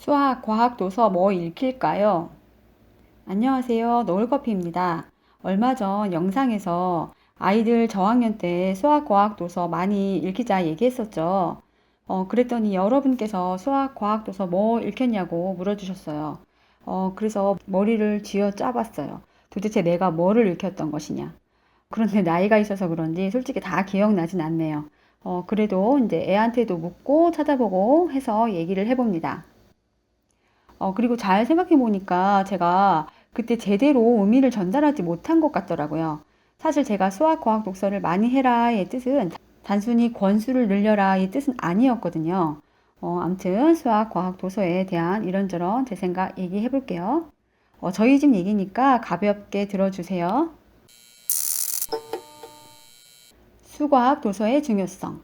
수학, 과학 도서 뭐 읽힐까요? 안녕하세요. 노을커피입니다. 얼마 전 영상에서 아이들 저학년 때 수학, 과학 도서 많이 읽히자 얘기했었죠. 어, 그랬더니 여러분께서 수학, 과학 도서 뭐 읽혔냐고 물어주셨어요. 어, 그래서 머리를 쥐어 짜봤어요. 도대체 내가 뭐를 읽혔던 것이냐. 그런데 나이가 있어서 그런지 솔직히 다 기억나진 않네요. 어, 그래도 이제 애한테도 묻고 찾아보고 해서 얘기를 해봅니다. 어, 그리고 잘 생각해 보니까 제가 그때 제대로 의미를 전달하지 못한 것 같더라고요. 사실 제가 수학, 과학 독서를 많이 해라의 뜻은 단순히 권수를 늘려라의 뜻은 아니었거든요. 어, 암튼 수학, 과학 도서에 대한 이런저런 제 생각 얘기해 볼게요. 어, 저희 집 얘기니까 가볍게 들어주세요. 수과학 도서의 중요성.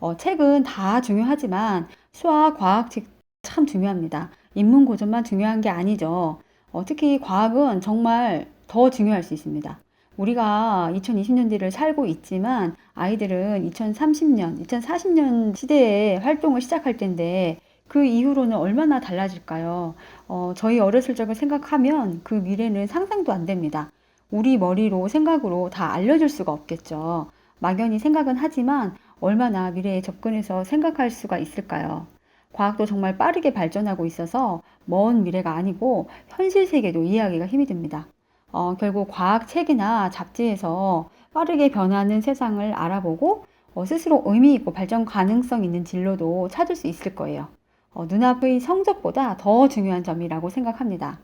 어, 책은 다 중요하지만 수학, 과학 책참 중요합니다. 인문 고전만 중요한 게 아니죠. 어, 특히 과학은 정말 더 중요할 수 있습니다. 우리가 2020년대를 살고 있지만 아이들은 2030년, 2040년 시대에 활동을 시작할 텐데 그 이후로는 얼마나 달라질까요? 어, 저희 어렸을 적을 생각하면 그 미래는 상상도 안 됩니다. 우리 머리로 생각으로 다 알려줄 수가 없겠죠. 막연히 생각은 하지만 얼마나 미래에 접근해서 생각할 수가 있을까요? 과학도 정말 빠르게 발전하고 있어서 먼 미래가 아니고 현실 세계도 이해하기가 힘이 듭니다. 어, 결국 과학 책이나 잡지에서 빠르게 변하는 세상을 알아보고 어, 스스로 의미 있고 발전 가능성 있는 진로도 찾을 수 있을 거예요. 어, 눈앞의 성적보다 더 중요한 점이라고 생각합니다.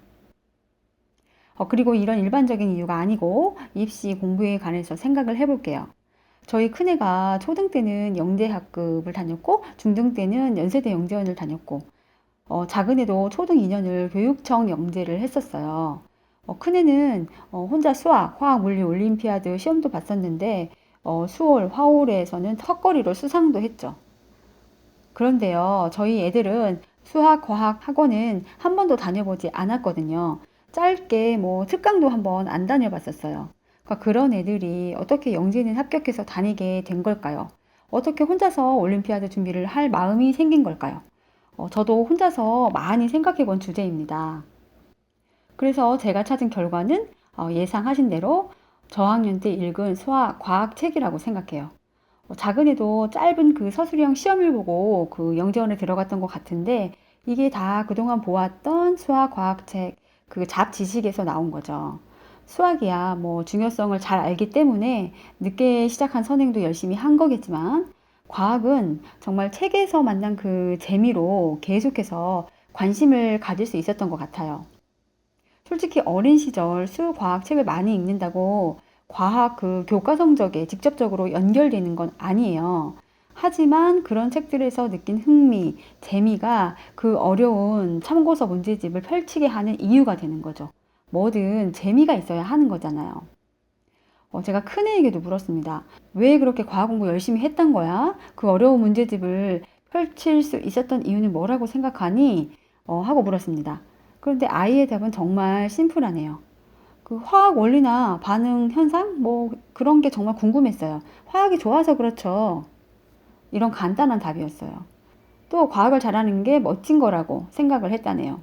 어, 그리고 이런 일반적인 이유가 아니고 입시 공부에 관해서 생각을 해볼게요. 저희 큰애가 초등 때는 영재학급을 다녔고 중등 때는 연세대 영재원을 다녔고 어, 작은애도 초등 2년을 교육청 영재를 했었어요. 어, 큰애는 어, 혼자 수학, 화학, 물리, 올림피아드 시험도 봤었는데 어, 수월, 화올에서는 턱걸이로 수상도 했죠. 그런데요, 저희 애들은 수학, 과학 학원은 한 번도 다녀보지 않았거든요. 짧게 뭐 특강도 한 번 안 다녀봤었어요. 그러니까 그런 애들이 어떻게 영재는 합격해서 다니게 된 걸까요? 어떻게 혼자서 올림피아드 준비를 할 마음이 생긴 걸까요? 어, 저도 혼자서 많이 생각해 본 주제입니다. 그래서 제가 찾은 결과는 어, 예상하신 대로 저학년 때 읽은 수학, 과학 책이라고 생각해요. 어, 작은 애도 짧은 그 서술형 시험을 보고 그 영재원에 들어갔던 것 같은데 이게 다 그동안 보았던 수학, 과학 책, 그 잡 지식에서 나온 거죠. 수학이야 뭐 중요성을 잘 알기 때문에 늦게 시작한 선행도 열심히 한 거겠지만 과학은 정말 책에서 만난 그 재미로 계속해서 관심을 가질 수 있었던 것 같아요. 솔직히 어린 시절 수과학 책을 많이 읽는다고 과학 그 교과 성적에 직접적으로 연결되는 건 아니에요. 하지만 그런 책들에서 느낀 흥미, 재미가 그 어려운 참고서 문제집을 펼치게 하는 이유가 되는 거죠. 뭐든 재미가 있어야 하는 거잖아요. 어, 제가 큰 애에게도 물었습니다. 왜 그렇게 과학 공부 열심히 했던 거야? 그 어려운 문제집을 펼칠 수 있었던 이유는 뭐라고 생각하니? 어, 하고 물었습니다. 그런데 아이의 답은 정말 심플하네요. 그 화학 원리나 반응 현상? 뭐 그런 게 정말 궁금했어요. 화학이 좋아서 그렇죠. 이런 간단한 답이었어요. 또 과학을 잘하는 게 멋진 거라고 생각을 했다네요.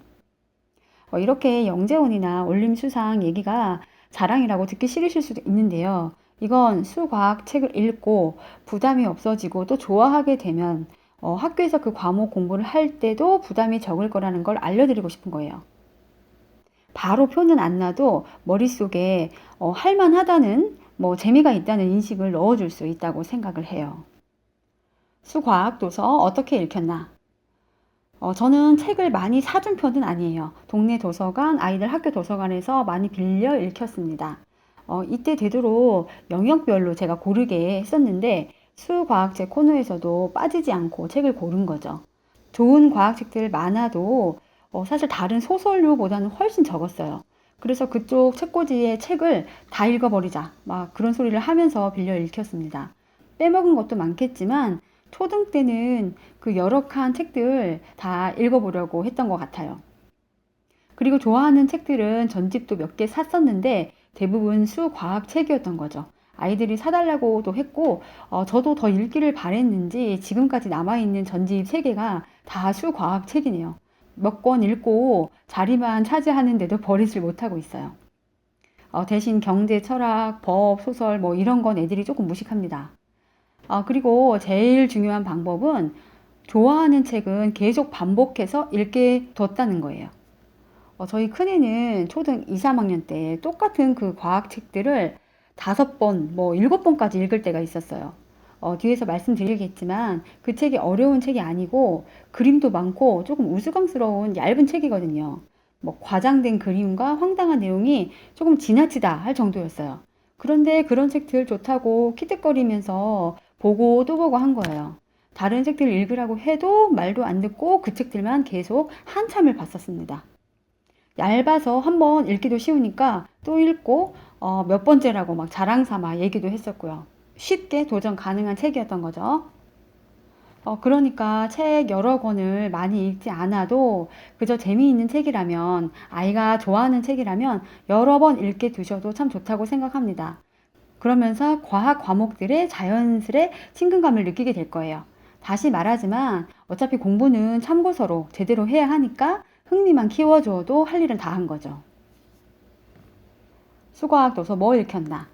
어, 이렇게 영재원이나 올림수상 얘기가 자랑이라고 듣기 싫으실 수도 있는데요. 이건 수과학 책을 읽고 부담이 없어지고 또 좋아하게 되면 어, 학교에서 그 과목 공부를 할 때도 부담이 적을 거라는 걸 알려드리고 싶은 거예요. 바로 표는 안 나도 머릿속에 어, 할만하다는 뭐 재미가 있다는 인식을 넣어줄 수 있다고 생각을 해요. 수과학 도서 어떻게 읽혔나? 어, 저는 책을 많이 사준 편은 아니에요. 동네 도서관, 아이들 학교 도서관에서 많이 빌려 읽혔습니다. 어, 이때 되도록 영역별로 제가 고르게 했었는데 수과학책 코너에서도 빠지지 않고 책을 고른 거죠. 좋은 과학책들 많아도 어, 사실 다른 소설류보다는 훨씬 적었어요. 그래서 그쪽 책꽂이의 책을 다 읽어버리자. 막 그런 소리를 하면서 빌려 읽혔습니다. 빼먹은 것도 많겠지만 초등 때는 그 여러 칸 책들 다 읽어보려고 했던 것 같아요. 그리고 좋아하는 책들은 전집도 몇 개 샀었는데 대부분 수과학 책이었던 거죠. 아이들이 사달라고도 했고, 어, 저도 더 읽기를 바랬는지 지금까지 남아있는 전집 3개가 다 수과학 책이네요. 몇 권 읽고 자리만 차지하는데도 버리질 못하고 있어요. 어, 대신 경제, 철학, 법, 소설 뭐 이런 건 애들이 조금 무식합니다. 아, 그리고 제일 중요한 방법은 좋아하는 책은 계속 반복해서 읽게 뒀다는 거예요. 어, 저희 큰애는 초등 2, 3학년 때 똑같은 그 과학 책들을 다섯 번, 뭐 일곱 번까지 읽을 때가 있었어요. 어, 뒤에서 말씀드리겠지만 그 책이 어려운 책이 아니고 그림도 많고 조금 우스꽝스러운 얇은 책이거든요. 뭐 과장된 그림과 황당한 내용이 조금 지나치다 할 정도였어요. 그런데 그런 책들 좋다고 키득거리면서 보고 또 보고 한 거예요. 다른 책들 읽으라고 해도 말도 안 듣고 그 책들만 계속 한참을 봤었습니다. 얇아서 한번 읽기도 쉬우니까 또 읽고 어, 몇 번째라고 막 자랑 삼아 얘기도 했었고요. 쉽게 도전 가능한 책이었던 거죠. 어, 그러니까 책 여러 권을 많이 읽지 않아도 그저 재미있는 책이라면, 아이가 좋아하는 책이라면 여러 번 읽게 두셔도 참 좋다고 생각합니다. 그러면서 과학 과목들의 자연스레 친근감을 느끼게 될 거예요. 다시 말하지만 어차피 공부는 참고서로 제대로 해야 하니까 흥미만 키워줘도 할 일은 다 한 거죠. 수과학 도서 뭐 읽혔나?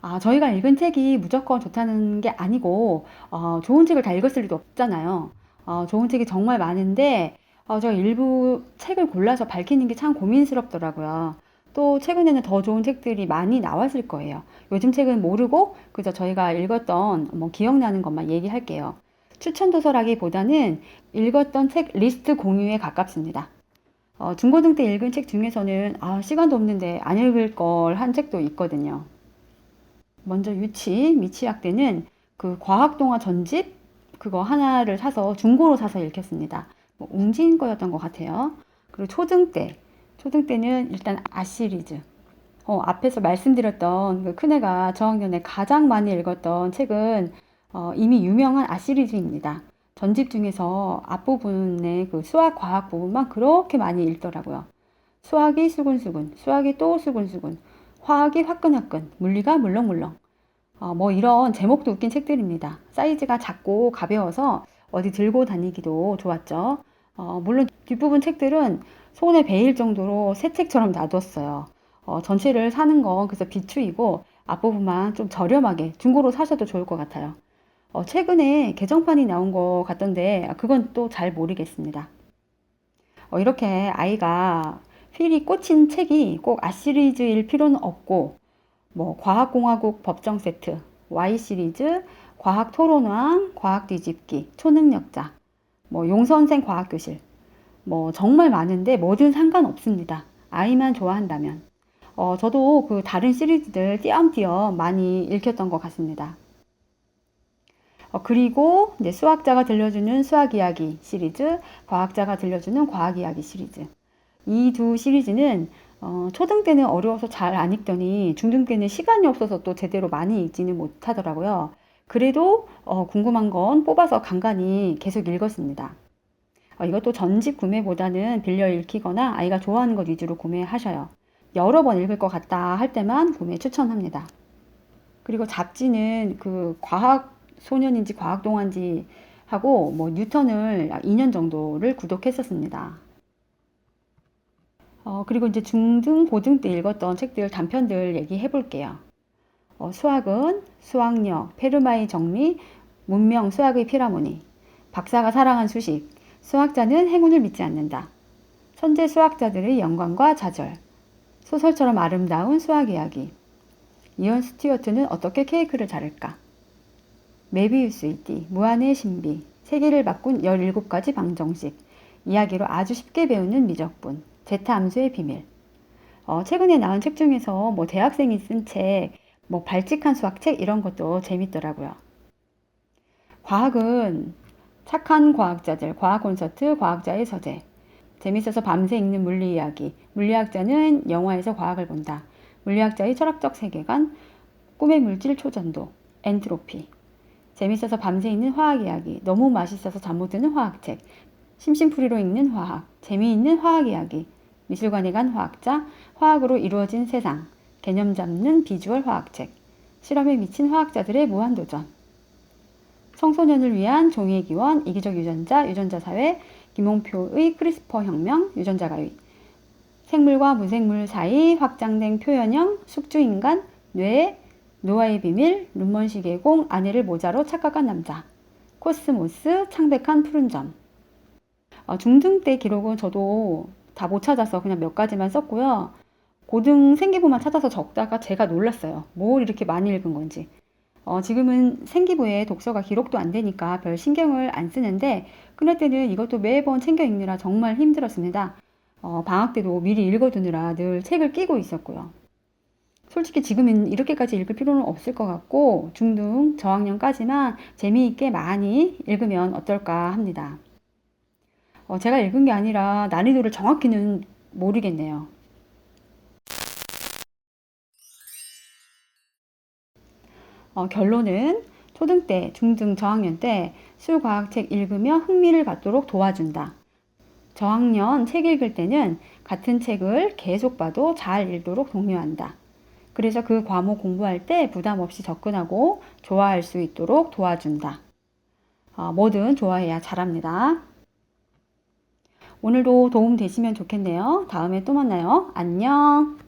아, 저희가 읽은 책이 무조건 좋다는 게 아니고, 어, 좋은 책을 다 읽었을 리도 없잖아요. 어, 좋은 책이 정말 많은데, 어, 제가 일부 책을 골라서 밝히는 게 참 고민스럽더라고요. 또 최근에는 더 좋은 책들이 많이 나왔을 거예요. 요즘 책은 모르고 그저 저희가 읽었던 뭐 기억나는 것만 얘기할게요. 추천 도서라기보다는 읽었던 책 리스트 공유에 가깝습니다. 어, 중고등 때 읽은 책 중에서는 아, 시간도 없는데 안 읽을 걸 한 책도 있거든요. 먼저 유치, 미취학 때는 그 과학동화 전집 그거 하나를 사서 중고로 사서 읽혔습니다. 뭐 웅진 거였던 것 같아요. 그리고 초등 때, 초등 때는 일단 아 시리즈. 어, 앞에서 말씀드렸던 그 큰애가 저학년에 가장 많이 읽었던 책은 어, 이미 유명한 아 시리즈입니다. 전집 중에서 앞부분의 그 수학 과학 부분만 그렇게 많이 읽더라고요. 수학이 수근수근, 수학이 또 수근수근, 화학이 화끈화끈, 물리가 물렁물렁. 어, 뭐 이런 제목도 웃긴 책들입니다. 사이즈가 작고 가벼워서 어디 들고 다니기도 좋았죠. 어, 물론 뒷부분 책들은 손에 베일 정도로 새 책처럼 놔뒀어요. 어, 전체를 사는 건 그래서 비추이고 앞부분만 좀 저렴하게 중고로 사셔도 좋을 것 같아요. 어, 최근에 개정판이 나온 것 같던데 그건 또 잘 모르겠습니다. 어, 이렇게 아이가 필이 꽂힌 책이 꼭아 시리즈일 필요는 없고 뭐 과학공화국 법정 세트, Y 시리즈, 과학 토론왕, 과학 뒤집기, 초능력자, 뭐 용선생 과학교실, 뭐 정말 많은데 뭐든 상관없습니다. 아이만 좋아한다면. 어, 저도 그 다른 시리즈들 띄엄띄엄 많이 읽혔던 것 같습니다. 어, 그리고 이제 수학자가 들려주는 수학 이야기 시리즈, 과학자가 들려주는 과학 이야기 시리즈. 이 두 시리즈는 어, 초등 때는 어려워서 잘 안 읽더니 중등 때는 시간이 없어서 또 제대로 많이 읽지는 못하더라고요. 그래도 어, 궁금한 건 뽑아서 간간히 계속 읽었습니다. 어, 이것도 전집 구매보다는 빌려 읽히거나 아이가 좋아하는 것 위주로 구매하셔요. 여러 번 읽을 것 같다 할 때만 구매 추천합니다. 그리고 잡지는 그 과학 소년인지 과학 동안지 하고 뭐 뉴턴을 2년 정도를 구독했었습니다. 어, 그리고 이제 중등, 고등 때 읽었던 책들 단편들 얘기해 볼게요. 어, 수학은 수학력, 페르마의 정리, 문명 수학의 피라모니, 박사가 사랑한 수식, 수학자는 행운을 믿지 않는다. 천재 수학자들의 영광과 좌절, 소설처럼 아름다운 수학 이야기, 이언 스튜어트는 어떻게 케이크를 자를까? 메비우스의 띠, 무한의 신비, 세계를 바꾼 17가지 방정식, 이야기로 아주 쉽게 배우는 미적분, 제타 함수의 비밀. 어, 최근에 나온 책 중에서 뭐 대학생이 쓴 책, 뭐 발칙한 수학책 이런 것도 재밌더라고요. 과학은 착한 과학자들, 과학 콘서트, 과학자의 서재. 재밌어서 밤새 읽는 물리 이야기. 물리학자는 영화에서 과학을 본다. 물리학자의 철학적 세계관, 꿈의 물질 초전도, 엔트로피. 재밌어서 밤새 읽는 화학 이야기, 너무 맛있어서 잠 못 드는 화학책, 심심풀이로 읽는 화학, 재미있는 화학 이야기, 미술관에 간 화학자, 화학으로 이루어진 세상, 개념 잡는 비주얼 화학책, 실험에 미친 화학자들의 무한도전, 청소년을 위한 종이의 기원, 이기적 유전자, 유전자 사회, 김홍표의 크리스퍼 혁명, 유전자 가위. 생물과 무생물 사이 확장된 표현형, 숙주인간, 뇌, 노아의 비밀, 눈먼시 계공, 아내를 모자로 착각한 남자. 코스모스, 창백한 푸른 점. 어, 중등 때 기록은 저도 다 못 찾아서 그냥 몇 가지만 썼고요. 고등 생기부만 찾아서 적다가 제가 놀랐어요. 뭘 이렇게 많이 읽은 건지. 어, 지금은 생기부에 독서가 기록도 안 되니까 별 신경을 안 쓰는데 그날 때는 이것도 매번 챙겨 읽느라 정말 힘들었습니다. 어, 방학 때도 미리 읽어두느라 늘 책을 끼고 있었고요. 솔직히 지금은 이렇게까지 읽을 필요는 없을 것 같고 중등 저학년까지만 재미있게 많이 읽으면 어떨까 합니다. 어, 제가 읽은 게 아니라 난이도를 정확히는 모르겠네요. 어, 결론은 초등 때, 중등 저학년 때 수과학책 읽으며 흥미를 갖도록 도와준다. 저학년 책 읽을 때는 같은 책을 계속 봐도 잘 읽도록 독려한다. 그래서 그 과목 공부할 때 부담 없이 접근하고 좋아할 수 있도록 도와준다. 어, 뭐든 좋아해야 잘합니다. 오늘도 도움 되시면 좋겠네요. 다음에 또 만나요. 안녕.